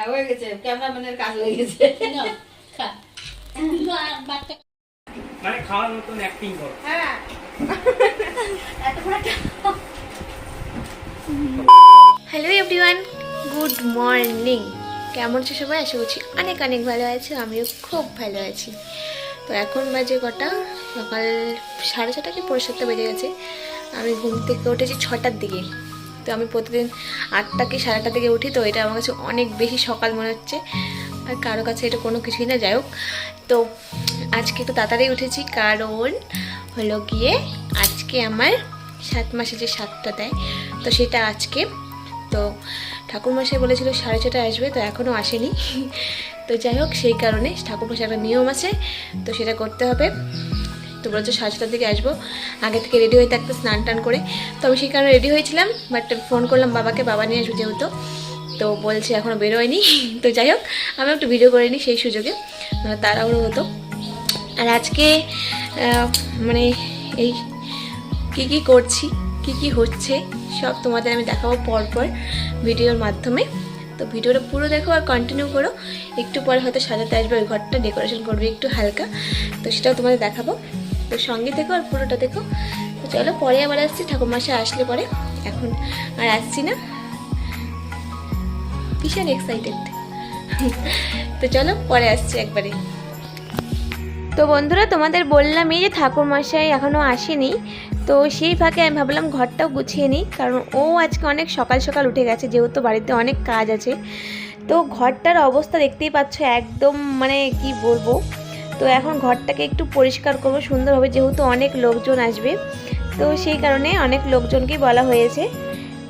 হ্যাঁ হয়ে গেছে ক্যামেরাম্যানের কাজ হয়ে গেছে। নাও, খা। আর বাচ্চা মানে খাওয়ার মতন অ্যাক্টিং করো। হ্যাঁ। হ্যালো এভরিওয়ান গুড মর্নিং কেমন আছো সবাই? আশা করছি অনেক অনেক ভালো আছে আমিও খুব ভালো আছি। তো এখন বাজে কটা? সকাল সাড়ে ছটা কি পৌনে সাতটা বেজে গেছে। আমি ঘুম থেকে উঠেছি ছটার দিকে। তো আমি প্রতিদিন আটটা কি সাড়ে আটটার দিকে উঠি, তো এটা আমার কাছে অনেক বেশি সকাল মনে হচ্ছে। আর কারও কাছে এটা কোনো কিছুই না, যাই হোক। তো আজকে একটু তাড়াতাড়ি উঠেছি, কারণ হলো গিয়ে আজকে আমার সাত মাসে যে সাতটা দেয়, তো সেটা আজকে। তো ঠাকুরমশাই বলেছিল সাড়ে ছটায় আসবে, তো এখনও আসেনি। তো যাই হোক, সেই কারণে ঠাকুরমশাই একটা নিয়ম আছে, তো সেটা করতে হবে। তো বলেছ সাড়ে ছটার দিকে আসব। আগে থেকে রেডি হয়ে থাকতো স্নান টান করে। তো আমি সেই কারণে রেডি হয়েছিলাম বাট ফোন করলাম বাবাকে, বাবা নিয়ে আসবে যেহেতু। তো বলছে এখনও বেরোয়নি তো যাই হোক আমি একটু ভিডিও করে নিই সেই সুযোগে। মানে তাড়াহুড়ো হতো। আর আজকে মানে এই কি কি করছি, কি কি হচ্ছে, সব তোমাদের আমি দেখাবো পরপর ভিডিওর মাধ্যমে। তো ভিডিওটা পুরো দেখো আর কন্টিনিউ করো। একটু পরে হয়তো সাজাতে আসবে, ওই ঘরটা ডেকোরেশন করবে একটু হালকা। তো সেটাও তোমাদের দেখাবো। তো সঙ্গে দেখো আর পুরোটা দেখো। তো চলো, পরে আবার আসছি ঠাকুরমাসে আসলে পরে। এখন আর আসছি না। ভীষণ এক্সাইটেড তো চলো, পরে আসছি একবারে। তো বন্ধুরা, তোমাদের বললাম এই যে ঠাকুরমশাই এখনও আসেনি। তো সেই ফাঁকে আমি ভাবলাম ঘরটাও গুছিয়ে নিই, কারণ ও আজকে অনেক সকাল সকাল উঠে গেছে, যেহেতু বাড়িতে অনেক কাজ আছে। তো ঘরটার অবস্থা দেখতেই পাচ্ছ, একদম মানে কি বলব? তো এখন ঘরটাকে একটু পরিষ্কার করব। সুন্দরভাবে যেহেতু অনেক লোকজন আসবে, তো সেই কারণে অনেক লোকজনকেই বলা হয়েছে।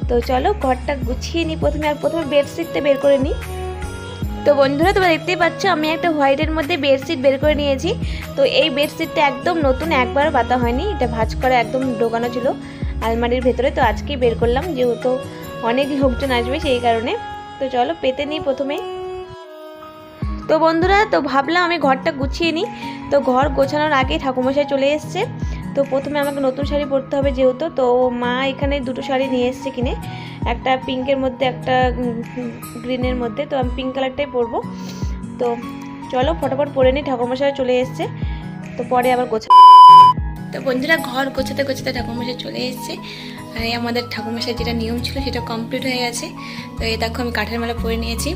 তো চলো ঘরটা গুছিয়ে নিই প্রথমে, আর প্রথমে বেডশিটটা বের করে নিই। তো বন্ধুরা, তোমরা দেখতেই পাচ্ছ আমি একটা হোয়াইটের মধ্যে বেডশিট বের করে নিয়েছি। তো এই বেডশিটটা একদম নতুন, একবারও পাতা হয়নি। এটা ভাঁজ করা একদম ঢোকানো ছিল আলমারির ভেতরে, তো আজকেই বের করলাম। যেহেতু অনেক লোকজন আসবে সেই কারণে। তো চলো পেতে নিই প্রথমে। তো বন্ধুরা, তো ভাবলাম আমি ঘরটা গুছিয়ে নিই। তো ঘর গোছানোর আগেই ঠাকুমশাই চলে এসছে। তো প্রথমে আমাকে নতুন শাড়ি পরতে হবে যেহেতু, তো মা এখানে দুটো শাড়ি নিয়ে এসছে কিনে। একটা পিঙ্কের মধ্যে, একটা গ্রিনের মধ্যে। তো আমি পিঙ্ক কালারটাই পরবো। তো চলো ফটাফট পরে নিই, ঠাকুরমশাই চলে এসছে। তো পরে আবার গোছা তো বন্ধুরা, ঘর গোছাতে গোছাতে ঠাকুরমশাই চলে এসছে। আর এই আমাদের ঠাকুরমশাই যেটা নিয়ম ছিল সেটা কমপ্লিট হয়ে গেছে। তো এই দেখো আমি কাঠের মালা পরে নিয়েছি।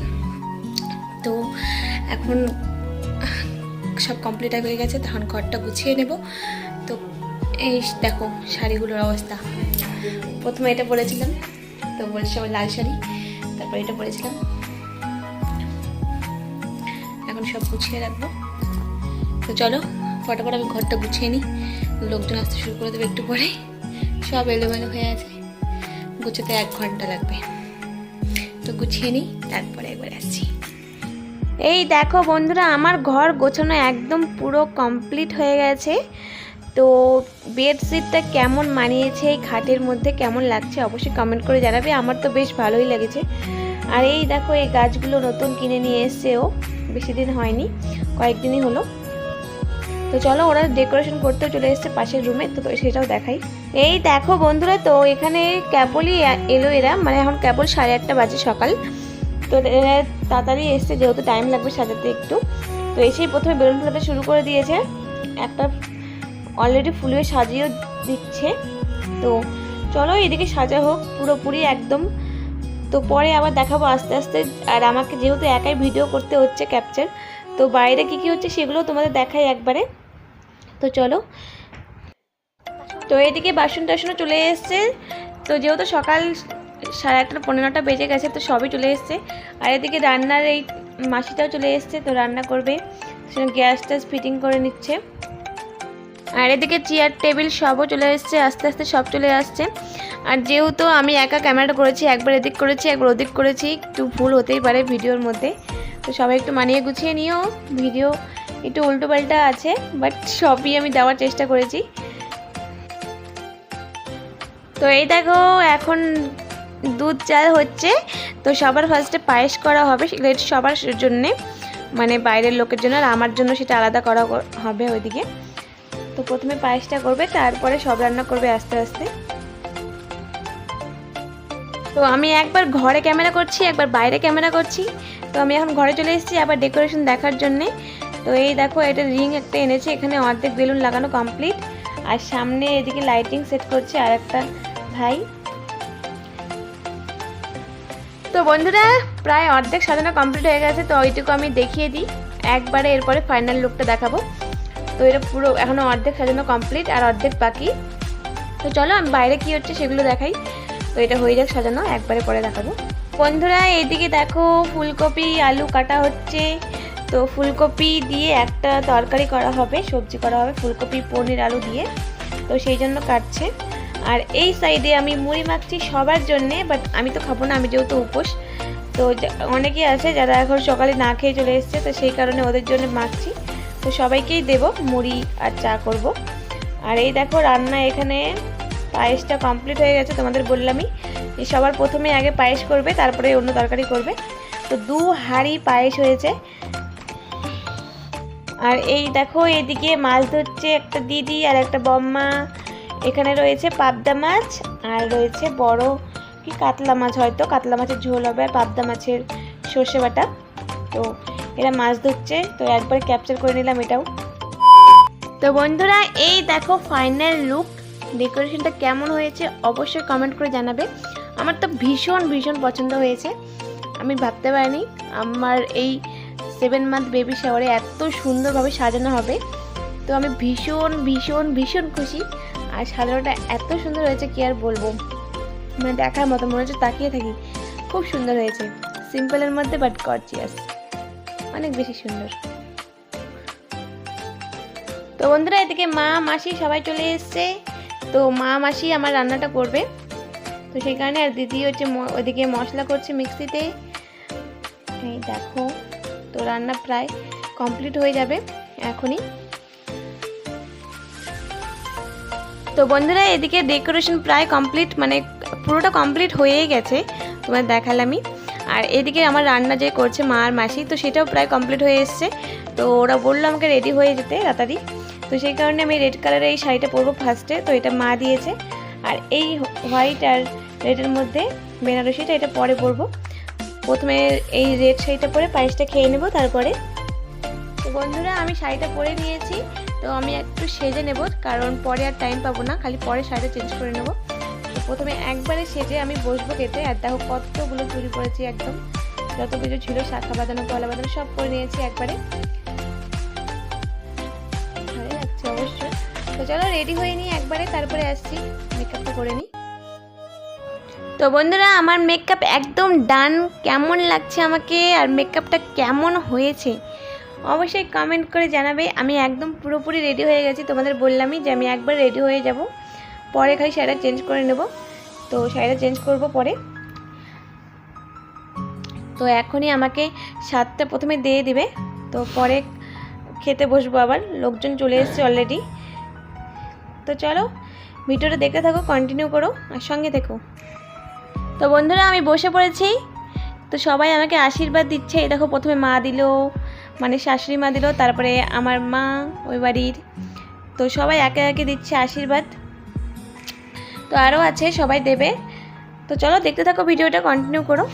তো এখন সব কমপ্লিট হয়ে গেছে, তখন ঘরটা গুছিয়ে নেব। তো এই দেখো শাড়িগুলোর অবস্থা। প্রথমে এটা পরেছিলাম, তো বলছে আমার লাল শাড়ি, তারপর এটা পরেছিলাম। এখন সব গুছিয়ে রাখব। তো চলো, ফটাফট আমি ঘরটা গুছিয়ে নিই। লোকজন আসতে শুরু করে দেবে একটু পরে সব এলোমেলো হয়ে আছে। গুছোতে এক ঘণ্টা লাগবে। তো গুছিয়ে নিই, তারপরে একবার আসছি। এই দেখো বন্ধুরা, আমার ঘর গোছানো একদম পুরো কমপ্লিট হয়ে গেছে। তো বেডশিটটা কেমন মানিয়েছে, এই খাটের মধ্যে কেমন লাগছে অবশ্যই কমেন্ট করে জানাবে, আমার তো বেশ ভালোই লেগেছে। আর এই দেখো, এই গাছগুলো নতুন কিনে নিয়ে এসছে ও, বেশি দিন হয়নি, কয়েকদিনই হলো। তো চলো, ওরা ডেকোরেশন করতেও চলে এসছে পাশের রুমে তো সেটাও দেখাই। এই দেখো বন্ধুরা, তো এখানে কেবলই এলো এরা মানে এখন কেবল সাড়ে আটটা বাজে সকাল। তো তাড়াতাড়ি এসছে, যেহেতু টাইম লাগবে সাজাতে একটু। তো এসেই প্রথমে বেলুন ফোলাতে শুরু করে দিয়েছে। একটা অলরেডি ফুলে সাজিয়েও দিচ্ছে। তো চলো এদিকে সাজা হোক, পুরোপুরি একদম। তো পরে আবার দেখাবো আস্তে আস্তে। আর আমাকে যেহেতু একাই ভিডিও করতে হচ্ছে ক্যাপচার তো বাইরে কী কী হচ্ছে সেগুলো তোমাদের দেখাই একবারে। তো চলো। তো এদিকে বাসন টাসনও চলে এসছে। তো যেহেতু সকাল সাড়ে আটটা পনেরোটা বেজে গেছে, তো সবই চলে এসছে। আর এদিকে রান্নার এই মাসিটাও চলে এসছে, তো রান্না করবে। সেখানে গ্যাস ট্যাস ফিটিং করে নিচ্ছে। আর এদিকে চেয়ার, টেবিল সবও চলে এসছে, আস্তে আস্তে সব চলে আসছে। আর যেহেতু আমি একা ক্যামেরাটা করেছি, একবার এদিক করেছি, একবার ওদিক করেছি, একটু ভুল হতেই পারে ভিডিওর মধ্যে। তো সবাই একটু মানিয়ে গুছিয়ে নিও, ভিডিও একটু উল্টো পাল্টা আছে, বাট সবই আমি দেওয়ার চেষ্টা করেছি। তো এই দেখো, এখন দুধ চা হচ্ছে। তো সবার ফার্স্টে পায়েস করা হবে সবার জন্যে। মানে বাইরের লোকের জন্য, আর আমার জন্য সেটা আলাদা করা হবে ওইদিকে। তো প্রথমে পায়েসটা করবে, তারপরে সব রান্না করবে আস্তে আস্তে। তো আমি একবার ঘরে ক্যামেরা করছি, একবার বাইরে ক্যামেরা করছি। তো আমি এখন ঘরে চলে এসেছি আবার ডেকোরেশন দেখার জন্যে। তো এই দেখো, এটা রিং একটা এনেছে, এখানে অর্ধেক বেলুন লাগানো কমপ্লিট আর সামনে এদিকে লাইটিং সেট করছে আর একটা ভাই। তো বন্ধুরা, প্রায় অর্ধেক সাজানো কমপ্লিট হয়ে গেছে, তো ওইটুকু আমি দেখিয়ে দিই। একবারে এরপরে ফাইনাল লুকটা দেখাবো। তো এটা পুরো এখনও অর্ধেক সাজানো কমপ্লিট আর অর্ধেক বাকি। তো চলো, আমি বাইরে কি হচ্ছে সেগুলো দেখাই। তো এটা হয়ে যাক সাজানো, একবারে পরে দেখাবো। বন্ধুরা, এইদিকে দেখো ফুলকপি, আলু কাটা হচ্ছে। তো ফুলকপি দিয়ে একটা তরকারি করা হবে, সবজি করা হবে, ফুলকপি, পনির, আলু দিয়ে। তো সেই জন্য কাটছে। আর এই সাইডে আমি মুড়ি মাখছি সবার জন্যে বাট আমি তো খাব না, আমি যেহেতু উপোস। তো অনেকেই আছে যারা এখন সকালে না খেয়ে চলে এসছে, তো সেই কারণে ওদের জন্য মাখছি। তো সবাইকেই দেব মুড়ি আর চা করব। আর এই দেখো রান্না এখানে পায়েসটা কমপ্লিট হয়ে গেছে, তোমাদের বললামই। সবার প্রথমে আগে পায়েস করবে, তারপরে অন্য তরকারি করবে। তো দু হাঁড়ি পায়েস হয়েছে। আর এই দেখো এদিকে মাছ ধরছে একটা দিদি আর একটা বম্মা। এখানে রয়েছে পাবদা মাছ আর রয়েছে বড় কি কাতলা মাছ হয়তো, কাতলা মাছের ঝোল হবে আর পাবদা মাছের সর্ষে বাটা। তো এরা মাছ ধরছে, তো একবার ক্যাপচার করে নিলাম এটাও। তো বন্ধুরা, এই দেখো ফাইনাল লুক ডেকোরেশনটা কেমন হয়েছে অবশ্যই কমেন্ট করে জানাবে। আমার তো ভীষণ ভীষণ পছন্দ হয়েছে। আমি ভাবতে পারিনি আমার এই সেভেন মান্থ বেবি শাওয়ারে এত সুন্দরভাবে সাজানো হবে। তো আমি ভীষণ ভীষণ ভীষণ খুশি। আর সাজানোটা এত সুন্দর হয়েছে কি আর বলব? মানে দেখার মতো মনে হচ্ছে তাকিয়ে থাকি। খুব সুন্দর হয়েছে। সিম্পলের মধ্যে বাট গর্জিয়াস অনেক বেশি সুন্দর। তো বন্ধুরা, এদিকে মা, মাসি সবাই চলে এসছে। তো মা, মাসি আমার রান্নাটা করবে। তো সেই কারণে আর দিদি হচ্ছে ওইদিকে মশলা করছে মিক্সিতে। দেখো, তো রান্না প্রায় কমপ্লিট হয়ে যাবে এখনই। তো বন্ধুরা, এদিকে ডেকোরেশন প্রায় কমপ্লিট মানে পুরোটা কমপ্লিট হয়েই গেছে, তোমার দেখালামই। আর এদিকে আমার রান্না যে করছে মা আর মাসি, তো সেটাও প্রায় কমপ্লিট হয়ে এসছে। তো ওরা বলল আমাকে রেডি হয়ে যেতে তাড়াতাড়ি। তো সেই কারণে আমি রেড কালারের এই শাড়িটা পরবো ফার্স্টে তো এটা মা দিয়েছে। আর এই হোয়াইট আর রেডের মধ্যে বেনারসিটা এটা পরে পরবো। প্রথমে এই রেড শাড়িটা পরে পায়েসটা খেয়ে নেব তারপরে। তো বন্ধুরা, আমি শাড়িটা পরে নিয়েছি। তো আমি একটু সেজে নেব, কারণ পরে আর টাইম পাবো না, খালি পরে শাড়িটা চেঞ্জ করে নেব। তো প্রথমে একবারে সেজে আমি বসবো খেতে, আর দেখো কতগুলো চুরি করেছি একদম। যত কিছু ছিল, শাখা বাঁধানো কলা বাঁধানো, সব করে নিয়েছি একবারে। অবশ্যই তো চলো রেডি হয়ে নিই একবারে তারপরে আসছি মেকআপটা করে নিই। তো বন্ধুরা, আমার মেকআপ একদম ডান কেমন লাগছে আমাকে? আর মেকআপটা কেমন হয়েছে? অবশ্যই কমেন্ট করে জানাবে। আমি একদম পুরোপুরি রেডি হয়ে গেছি। তোমাদের বললামই যে আমি একবার রেডি হয়ে যাব। পরে খালি শাড়িটা চেঞ্জ করে নেব। তো শাড়িটা চেঞ্জ করব পরে। তো এখনই আমাকে সাতটা প্রথমে দিয়ে দিবে। তো পরে খেতে বসবো আবার। লোকজন চলে এসেছে অলরেডি তো চলো, ভিডিওটা দেখতে থাকো কন্টিনিউ করো, আর সঙ্গে থেকো। তো বন্ধুরা, আমি বসে পড়েছি। তো সবাই আমাকে আশীর্বাদ দিচ্ছে। দেখো, প্রথমে মা দিল মানে শাশুড়ি মা দিল, তারপরে আমার মা, ওই বাড়ির। তো সবাই একে একে দিচ্ছে আশীর্বাদ। তো আরও আছে, সবাই দেবে। তো চলো দেখতে থাকো, ভিডিওটা কন্টিনিউ করো।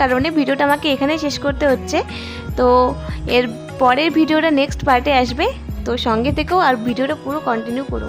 কারণে ভিডিওটা আমাকে এখানে শেষ করতে হচ্ছে। তো এর পরের ভিডিওটা নেক্সট পার্টে আসবে। তো সঙ্গে থেকেও আর ভিডিওটা পুরো কন্টিনিউ করো